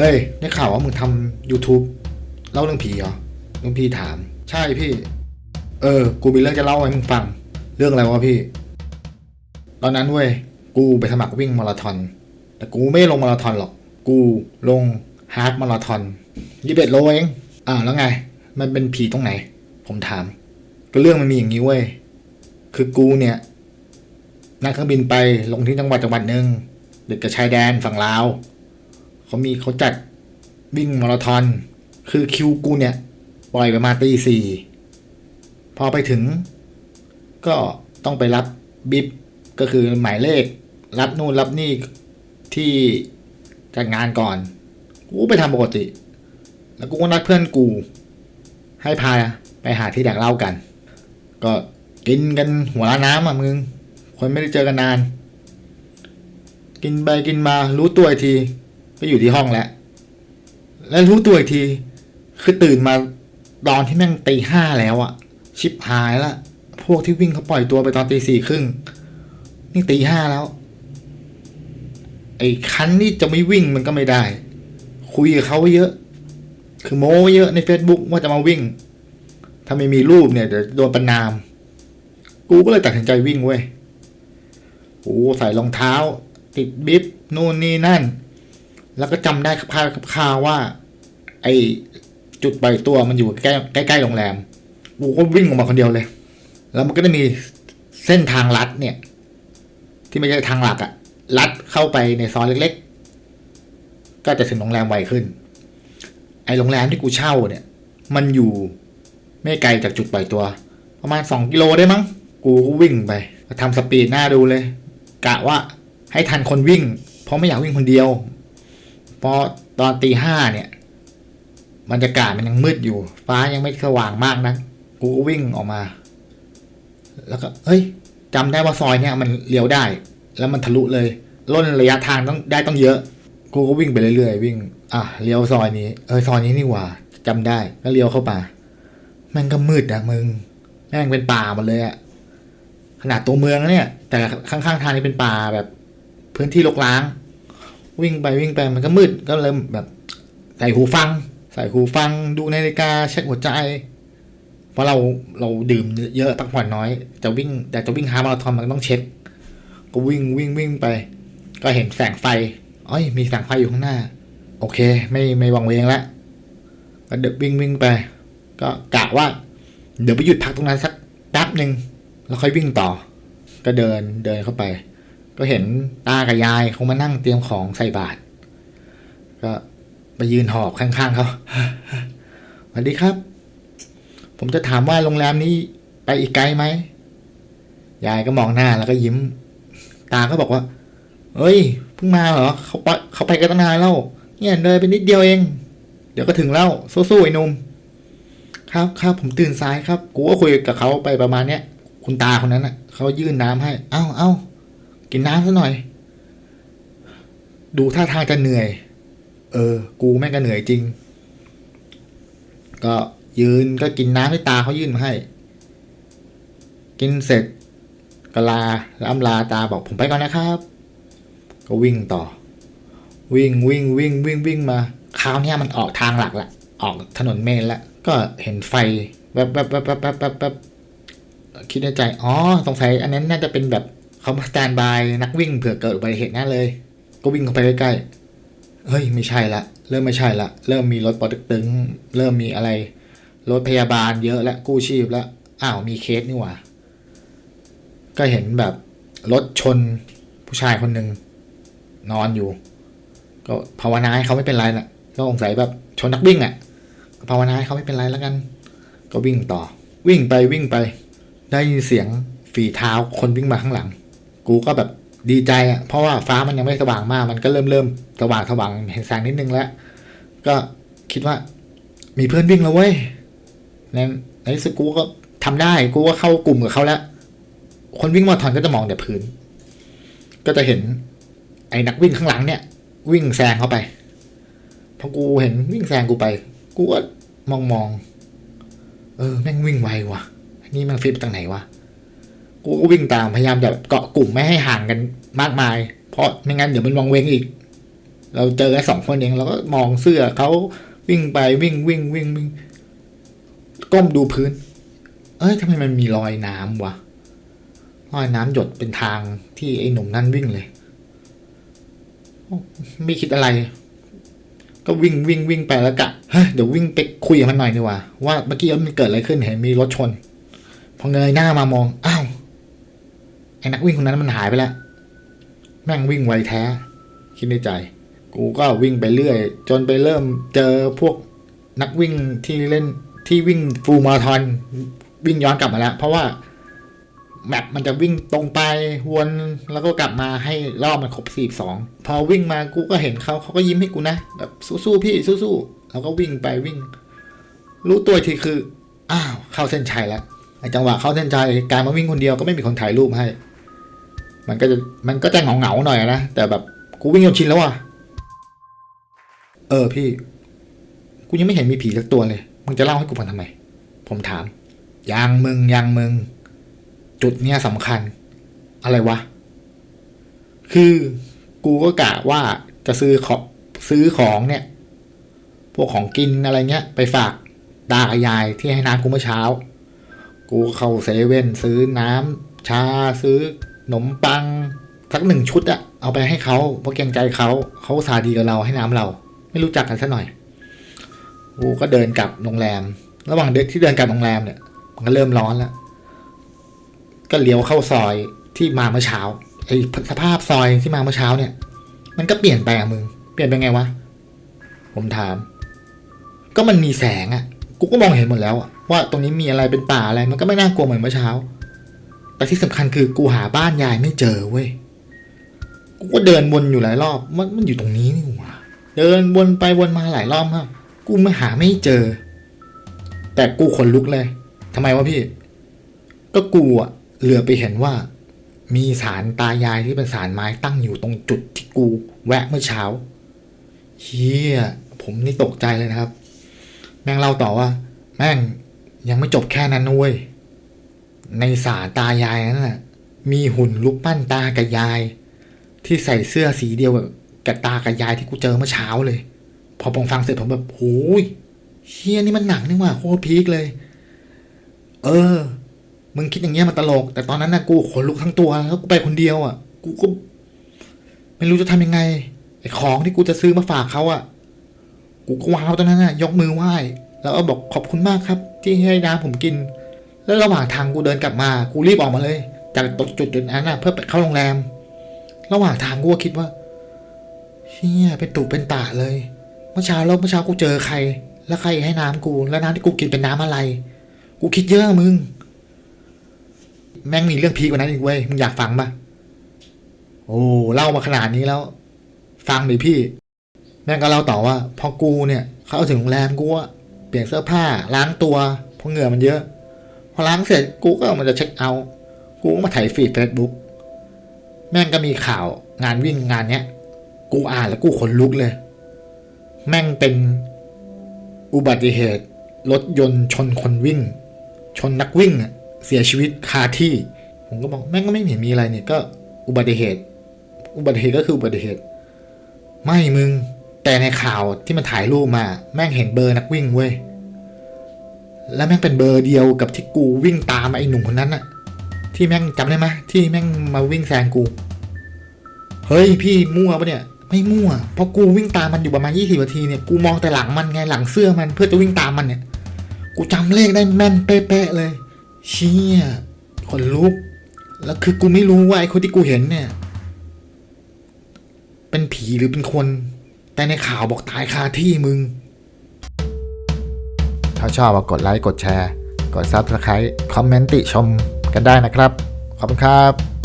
เฮ้ย ได้ข่าวว่ามึงทำ YouTube เล่าเรื่องผีเหรอเรื่องพี่ถาม ใช่พี่ เออ กูมีเรื่องจะเล่าให้มึงฟัง เรื่องอะไรวะพี่ ตอนนั้นเว้ย กูไปสมัครวิ่งมาราธอน แต่กูไม่ลงมาราธอนหรอก กูลงฮาล์ฟมาราธอนยี่สิบเอ็ดโลเอง อ่าแล้วไง มันเป็นผีตรงไหน ผมถาม ก็เรื่องมันมีอย่างนี้เว้ย คือกูเนี่ย นั่งเครื่องบินไปลงที่จังหวัดจังหวัดหนึ่งเด็กกับชายแดนฝั่งลาว เขามีเขาจัดวิ่งมาราธอน คือคิวกูเนี่ย ปล่อยประมาณตีสี่พอไปถึง ก็ต้องไปรับบิบก็คือหมายเลข รับนู่นรับนี่ที่จัดงานก่อน กูไปทำปกติ แล้วกูก็นัดเพื่อนกู ให้พาไปหาที่แดกเหล้ากัน ก็กินกันหัวละน้ำอะมึง คนไม่ได้เจอกันนาน กินไปกินมารู้ตัวอี กทีก็อยู่ที่ห้องแล้วแล้วรู้ตัวอีกที คือตื่นมาตอนที่แม่งตีห้าแล้วอะชิบหายละ พวกที่วิ่งเขาปล่อยตัวไปตอนตีสี่ครึ่ง นี่ตีห้าแล้ว ไอ้คันนี่จะไม่วิ่งมันก็ไม่ได้ คุยกับเขาเยอะ คือโม้เยอะใน Facebook ว่าจะมาวิ่ง ถ้าไม่มีรูปเนี่ยเดี๋ยวโดนประนาม กูก็เลยตัดสินใจวิ่งเว้ยโอ้ใส่รองเท้า ติดบิ๊บนู่นนี่นั่น แล้วก็จำได้คร่าวๆคร่าวๆว่า ไอจุดปล่อยตัวมันอยู่ใกล้ใกล้ๆโรงแรมกูก็วิ่งออกมาคนเดียวเลย แล้วมันก็จะมีเส้นทางลัดเนี่ย ที่ไม่ใช่ทางหลักอะลัดเข้าไปในซอยเล็ก ๆ ก็จะถึงโรงแรมไวขึ้น ไอโรงแรมที่กูเช่าเนี่ย มันอยู่ไม่ไกลจากจุดปล่อยตัว ประมาณสองกิโลได้มั้ง กูก็วิ่งไปทำสปีดหน้าดูเลย กะว่าให้ทันคนวิ่ง เพราะไม่อยากวิ่งคนเดียว พอตอนตีห้าเนี่ยบรรยากาศมันยังมืดอยู่ ฟ้ายังไม่สว่างมากนะกูก็วิ่งออกมา แล้วก็เฮ้ยจำได้ว่าซอยเนี่ยมันเลี้ยวได้ แล้วมันทะลุเลยล่นระยะทางต้องได้ต้องเยอะ กูก็วิ่งไปเรื่อยๆวิ่ง อะเลี้ยวซอยนี้เออซอยนี้นี่หว่าจำได้ก็เลี้ยวเข้ามาแม่งก็มืดอะมึงแม่งเป็นป่าหมดเลยอะขนาดตัวเมืองเนี่ย แต่ข้างๆทางนี่เป็นป่าแบบ พื้นที่รกร้าง วิ่งไปวิ่งไปมันก็มืดก็เริ่มแบบใส่หูฟัง ใส่หูฟัง ดูนาฬิกาเช็คหัวใจ เพราะเราเราดื่มเยอะพักผ่อนน้อย จะวิ่งแต่จะวิ่งฮาล์ฟมาราธอนมันต้องเช็ค ก็วิ่งวิ่งวิ่งไป ก็เห็นแสงไฟอ้อยมีแสงไฟอยู่ข้างหน้า โอเค ไม่ไม่วังเวงแล้วก็เดินวิ่งวิ่งไป ก็กะว่า เดี๋ยวไปหยุดพักตรงนั้นสักแป๊บหนึ่งแล้วค่อยวิ่งต่อ ก็เดินเดินเข้าไป ก็เห็นตากับยายเขามานั่งเตรียมของใส่บาตรก็ไปยืนหอบข้างๆเขาสวัสดีครับ ผมจะถามว่าโรงแรมนี้ไปอีกไกลไหม ยายก็มองหน้าแล้วก็ยิ้ม ตาก็บอกว่า เอ้ย เพิ่งมาเหรอ เขาไปเขาไปกันตั้งนานแล้ว เนี่ยเดินไปนิดเดียวเอง เดี๋ยวก็ถึงแล้ว สู้ๆไอ้หนุ่มครับครับผมตื่นสายครับ กูก็คุยกับเขาไปประมาณเนี้ย คุณตาคนนั้นอะ เขายื่นน้ำให้ เอ้าเอ้า กินน้ำซะหน่อย ดูท่าทางจะเหนื่อย เออ กูแม่งก็เหนื่อยจริง ก็ยืนก็กินน้ำให้ตาเขายื่นมาให้ กินเสร็จก็ลาแล้วอำลาตาบอกผมไปก่อนนะครับ ก็วิ่งต่อ วิ่งวิ่งวิ่งวิ่งวิ่งมาคราวนี้มันออกทางหลักละออกถนนเมนละก็เห็นไฟแวบแวบแวบแวบแวบแวบแวบคิดในใจ อ๋อ สงสัยอันนั้นน่าจะเป็นแบบ เขามาสแตนบายนักวิ่งเผื่อเกิดอุบัติเหตุแน่เลย ก็วิ่งเข้าไปใกล้ๆเฮ้ยไม่ใช่ละ เริ่มไม่ใช่ละ เริ่มมีรถปอเต็กตึง เริ่มมีอะไร รถพยาบาลเยอะและกู้ชีพแล้วอ้าวมีเคสนี่หว่า ก็เห็นแบบรถชนผู้ชายคนหนึ่งนอนอยู่ ก็ภาวนาให้เขาไม่เป็นไรน่ะก็สงสัยแบบชนนักวิ่งอะ่ะก็ภาวนาให้เขาไม่เป็นไรแล้วกัน ก็วิ่งต่อ วิ่งไปวิ่งไป ได้ยินเสียงฝีเท้าคนวิ่งมาข้างหลัง กูก็แบบดีใจอะ่ะเพราะว่าฟ้ามันยังไม่สว่างมาก มันก็เริ่มเริ่มสว่างสว่างเห็นแสงนิดนึงแล้ว ก็คิดว่า มีเพื่อนวิ่งแล้วเว้ยในในที่สุดกูก็ทำได้ กูก็เข้ากลุ่มกับเขาแล้ว คนวิ่งมาราธอนก็จะมองแต่พื้น ก็จะเห็น ไอ้นักวิ่งข้างหลังเนี่ย วิ่งแซงเข้าไปพอกูเห็นวิ่งแซงกูไป กูก็มองมอง เออ แม่งวิ่งไวว่ะ นี่มันฟิตจากไหนวะ กูก็วิ่งตามพยายามจะเกาะกลุ่มไม่ให้ห่างกันมากมาย เพราะไม่งั้นเดี๋ยวมันวังเวงอีก เราเจอแค่สองคนเองเราก็มองเสื้อเขาวิ่งไปวิ่งวิ่งวิ่งวิ่งก้มดูพื้น เอ้ยทำไมมันมีรอยน้ำวะรอยน้ำหยดเป็นทางที่ไอ้หนุ่มนั่นวิ่งเลย ไม่คิดอะไร ก็วิ่งวิ่งวิ่งไปแล้วกะเฮ้ยเดี๋ยววิ่งไปคุยกับมันหน่อยดีกว่าว่าเมื่อกี้มันเกิดอะไรขึ้นเห็นมีรถชน พอเงยหน้ามามองอ้าว ไอ้นักวิ่งคนนั้นมันหายไปแล้ว แม่งวิ่งไวแท้ คิดในใจ กูก็วิ่งไปเรื่อย จนไปเริ่มเจอพวกนักวิ่งที่เล่นที่วิ่งฟูลมาราธอนวิ่งย้อนกลับมาแล้ว เพราะว่าแมปมันจะวิ่งตรงไปวนแล้วก็กลับมาให้รอบมันครบสี่สองพอวิ่งมากูก็เห็นเขาเขาก็ยิ้มให้กูนะแบบสู้ๆพี่สู้ๆแล้วก็วิ่งไปวิ่ง รู้ตัวทีคืออ้าวเข้าเส้นชัยแล้วไอ้จังหวะเข้าเส้นชัยการมาวิ่งคนเดียวก็ไม่มีคนถ่ายรูปให้ มันก็จะมันก็จะเหงาเหงาหน่อยนะแต่แบบกูวิ่งจนชินแล้วอะเออพี่ กูยังไม่เห็นมีผีสักตัวเลย มึงจะเล่าให้กูฟังทำไม ผมถาม ยังมึงยังมึง จุดเนี้ยสำคัญ อะไรวะ คือกูก็กะว่าจะซื้อของซื้อของเนี่ย พวกของกินอะไรเงี้ย ไปฝากตากับยายที่ให้น้ำกูเมื่อเช้า กูเข้าเซเว่นซื้อน้ำชาซื้อ นมปังสักหนึ่งชุดอะเอาไปให้เขาเพราะเกรงใจเขาเขาสาดีกับเราให้น้ำเรา ไม่รู้จักกันซะหน่อยกูก็เดินกลับโรงแรม ระหว่างเดินที่เดินกลับโรงแรมเนี่ยมันก็เริ่มร้อนแล้ว ก็เลี้ยวเข้าซอยที่มาเมื่อเช้าไอ้สภาพซอยที่มาเมื่อเช้าเนี่ย มันก็เปลี่ยนไปอะมึงเปลี่ยนไปไงวะผมถาม ก็มันมีแสงอะกูก็มองเห็นหมดแล้วอะว่าตรงนี้มีอะไรเป็นป่าอะไร มันก็ไม่น่ากลัวเหมือนเมื่อเช้า แต่ที่สำคัญคือกูหาบ้านยายไม่เจอเว้ย กูก็เดินวนอยู่หลายรอบ มันมันอยู่ตรงนี้นี่หว่า เดินวนไปวนมาหลายรอบมากกูไม่หาไม่เจอ แต่กูขนลุกเลยทำไมวะพี่ ก็กูอะเหลือไปเห็นว่า มีสารตายายที่เป็นสารไม้ตั้งอยู่ตรงจุดที่กู แวะเมื่อเช้าเฮียผมนี่ตกใจเลยนะครับ แม่งเล่าต่อว่า แม่งยังไม่จบแค่นั้นนะเว้ย ในสารตายายนั้นน่ะ มีหุ่นรูปปั้นตากับยาย ที่ใส่เสื้อสีเดียวกับกับตากับยายที่กูเจอเมื่อเช้าเลย พอผมฟังเสร็จผมแบบโอ้ยเฮียนี่มันหนังนี่ว่าโคตรพีคเลย เออ มึงคิดอย่างเงี้ยมันตลก แต่ตอนนั้นน่ะกูขนลุกทั้งตัวแล้วกูไปคนเดียวอะ กูก็ไม่รู้จะทำยังไงไอ้ของที่กูจะซื้อมาฝากเขาอะ กูก็ว้าวตอนนั้นน่ะ ยกมือไหว้ แล้วก็บอกขอบคุณมากครับ ที่ให้น้ำผมกิน แล้วระหว่างทางกูเดินกลับมากูรีบออกมาเลย จากตรงจุดจุดนั้นน่ะเพื่อไปเข้าโรงแรม ระหว่างทางกูก็คิดว่าเฮียเป็นตุเป็นตะเลย เมื่อเช้าแล้วเมื่อเช้ากูเจอใคร แล้วใครให้น้ำกู แล้วน้ำที่กูกินเป็นน้ำอะไร กูคิดเยอะมึง แม่งมีเรื่องพีกกว่านั้นอีกเว้ยมึงอยากฟังปะโอ้เล่ามาขนาดนี้แล้ว ฟังดิพี่ แม่งก็เล่าต่อว่า พอกูเนี่ย เข้าถึงโรงแรมกูอะเปลี่ยนเสื้อผ้าล้างตัวเพราะเหงื่อมันเยอะ พอล้างเสร็จกูก็มันจะเช็คเอาท์กูก็มาถ่ายฟีดเฟซบุ๊กแม่งก็มีข่าวงานวิ่งงานเนี้ย กูอ่านแล้วกูขนลุกเลย แม่งเป็นอุบัติเหตุ รถยนต์ชนคนวิ่ง ชนนักวิ่งอะเสียชีวิตคาที่ ผมก็บอกแม่งก็ไม่เห็นมีอะไรเนี่ยก็อุบัติเหตุ อุบัติเหตุก็คืออุบัติเหตุ ไม่มึง แต่ในข่าวที่มันถ่ายรูปมา แม่งเห็นเบอร์นักวิ่งเว้ย แล้วแม่งเป็นเบอร์เดียวกับที่กูวิ่งตามไอ้หนุ่มคนนั้นอะที่แม่งจำได้ไหมที่แม่งมาวิ่งแซงกู เฮ้ยพี่มั่วปะเนี่ย ไม่มั่วเพราะกูวิ่งตามมันอยู่ประมาณยี่สิบนาทีเนี่ยกูมองแต่หลังมันไงหลังเสื้อมันเพื่อจะวิ่งตามมันเนี่ย กูจำเลขได้แม่นเป๊ะเลย เชี่ยขนลุก แล้วคือกูไม่รู้ว่าไอ้คนที่กูเห็นเนี่ย เป็นผีหรือเป็นคน แต่ในข่าวบอกตายคาที่มึง ถ้าชอบก็กดไลค์กดแชร์ กด Subscribe คอมเมนต์ติชมกันได้นะครับ ขอบคุณครับ